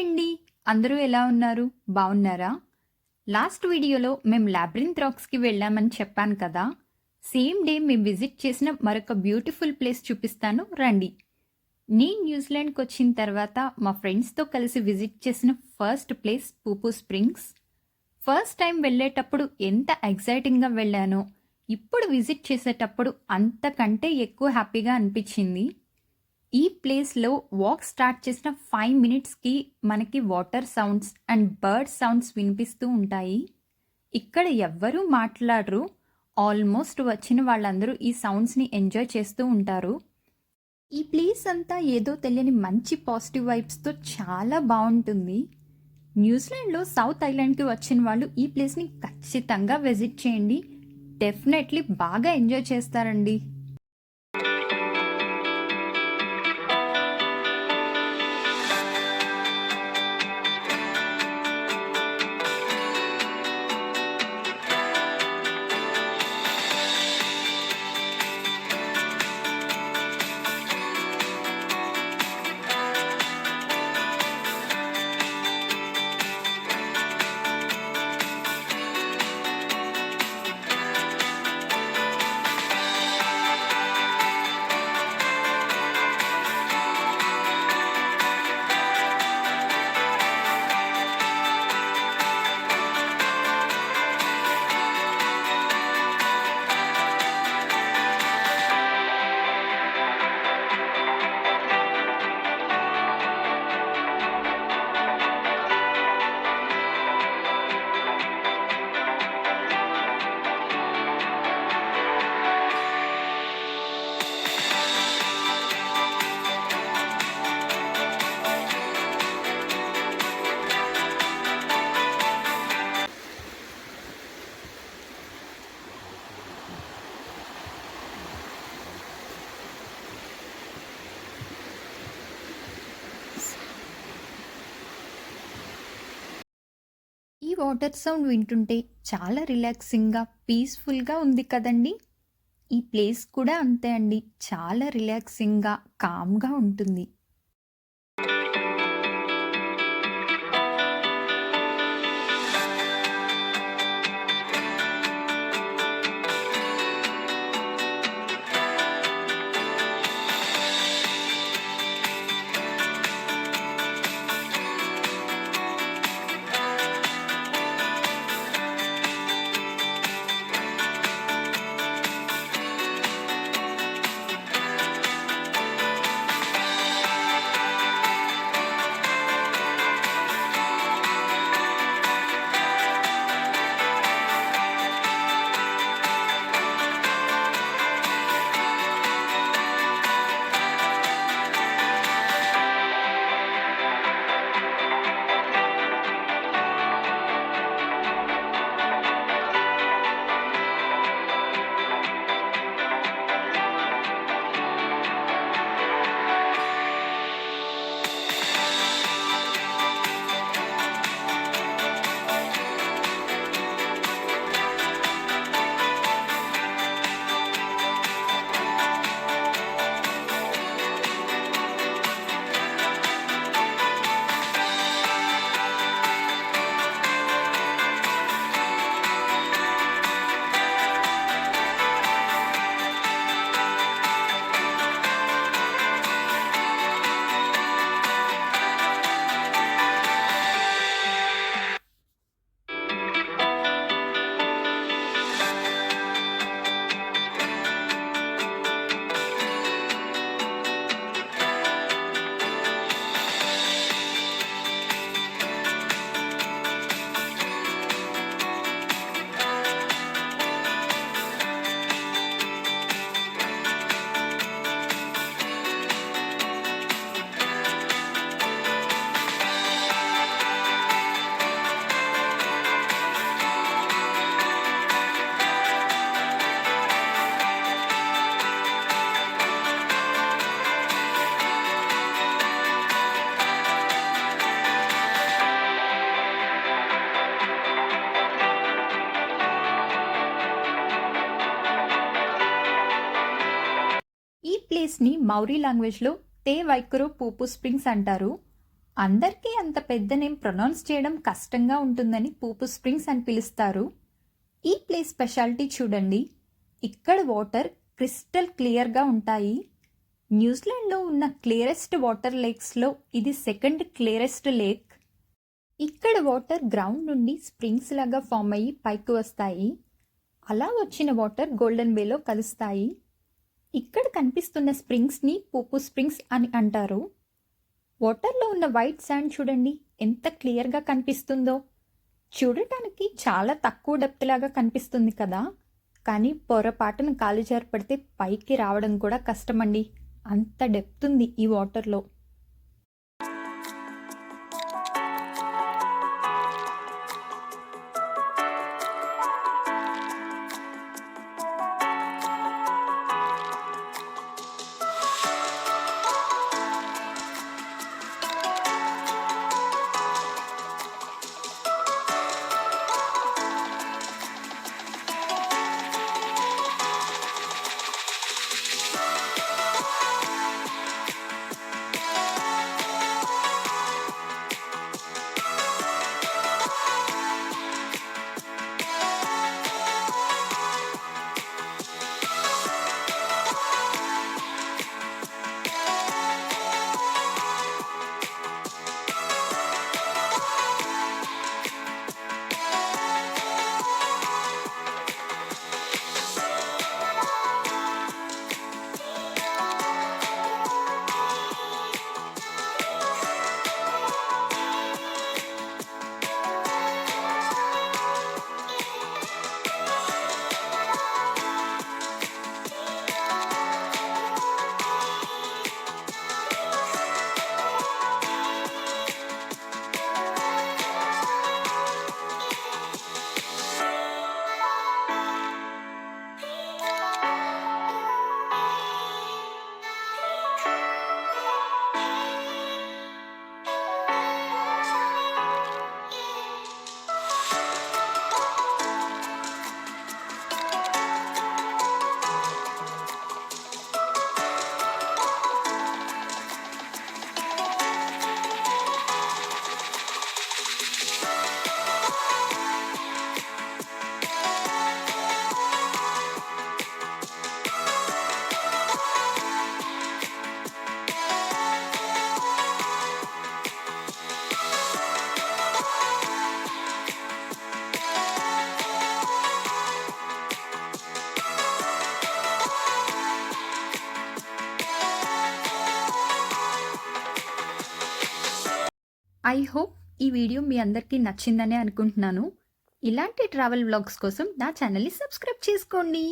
అండి. అందరూ ఎలా ఉన్నారు? బాగున్నారా లాస్ట్ వీడియోలో మేము లాబ్రింత్ రాక్స్కి వెళ్ళామని చెప్పాను కదా. సేమ్ డే మేము విజిట్ చేసిన మరొక బ్యూటిఫుల్ ప్లేస్ చూపిస్తాను. రండి. నేను న్యూజిలాండ్కి వచ్చిన తర్వాత మా ఫ్రెండ్స్తో కలిసి విజిట్ చేసిన first place Pupu springs. First time వెళ్ళేటప్పుడు ఎంత ఎగ్జైటింగ్గా వెళ్ళానో ఇప్పుడు విజిట్ చేసేటప్పుడు అంతకంటే ఎక్కువ హ్యాపీగా అనిపించింది. ఈ ప్లేస్లో వాక్ స్టార్ట్ చేసిన ఫైవ్ మినిట్స్కి మనకి water sounds and bird sounds వినిపిస్తూ ఉంటాయి. ఇక్కడ ఎవ్వరూ మాట్లాడరు. ఆల్మోస్ట్ వచ్చిన వాళ్ళందరూ ఈ సౌండ్స్ని ఎంజాయ్ చేస్తూ ఉంటారు. ఈ ప్లేస్ అంతా ఏదో తెలియని మంచి పాజిటివ్ వైబ్స్తో చాలా బాగుంటుంది. న్యూజిలాండ్లో సౌత్ ఐలాండ్కి వచ్చిన వాళ్ళు ఈ ప్లేస్ని ఖచ్చితంగా విజిట్ చేయండి. డెఫినెట్లీ బాగా ఎంజాయ్ చేస్తారండి. వాటర్ సౌండ్ వింటుంటే చాలా రిలాక్సింగ్గా పీస్ఫుల్గా ఉంది కదండి. ఈ ప్లేస్ కూడా అంతే అండి. చాలా రిలాక్సింగ్గా కామ్గా ఉంటుంది. ప్లేస్ని మౌరీ లాంగ్వేజ్లో తే వైకురో పూపు స్ప్రింగ్స్ అంటారు. అందరికీ అంత పెద్ద నేమ్ ప్రొనౌన్స్ చేయడం కష్టంగా ఉంటుందని పూపు స్ప్రింగ్స్ అని పిలుస్తారు. ఈ ప్లేస్ స్పెషాలిటీ చూడండి. ఇక్కడ వాటర్ క్రిస్టల్ క్లియర్గా ఉంటాయి. న్యూజిలాండ్లో ఉన్న క్లియరెస్ట్ వాటర్ లేక్స్లో ఇది సెకండ్ క్లియరెస్ట్ లేక్. ఇక్కడ వాటర్ గ్రౌండ్ నుండి స్ప్రింగ్స్ లాగా ఫామ్ అయ్యి పైకి వస్తాయి. అలా వచ్చిన వాటర్ గోల్డెన్ బేలో కలుస్తాయి. ఇక్కడ కనిపిస్తున్న స్ప్రింగ్స్ని పూపు స్ప్రింగ్స్ అని అంటారు. వాటర్లో ఉన్న వైట్ శాండ్ చూడండి ఎంత క్లియర్గా కనిపిస్తుందో. చూడటానికి చాలా తక్కువ డెప్త్ లాగా కనిపిస్తుంది కదా. కానీ పొరపాటున కాలు జారిపడితే పైకి రావడం కూడా కష్టమండి. అంత డెప్త్ ఉంది ఈ వాటర్లో. ఐ హోప్ ఈ వీడియో మీ అందరికీ నచ్చిందనే అనుకుంటున్నాను. ఇలాంటి ట్రావెల్ వ్లాగ్స్ కోసం నా ఛానల్ని సబ్స్క్రైబ్ చేసుకోండి.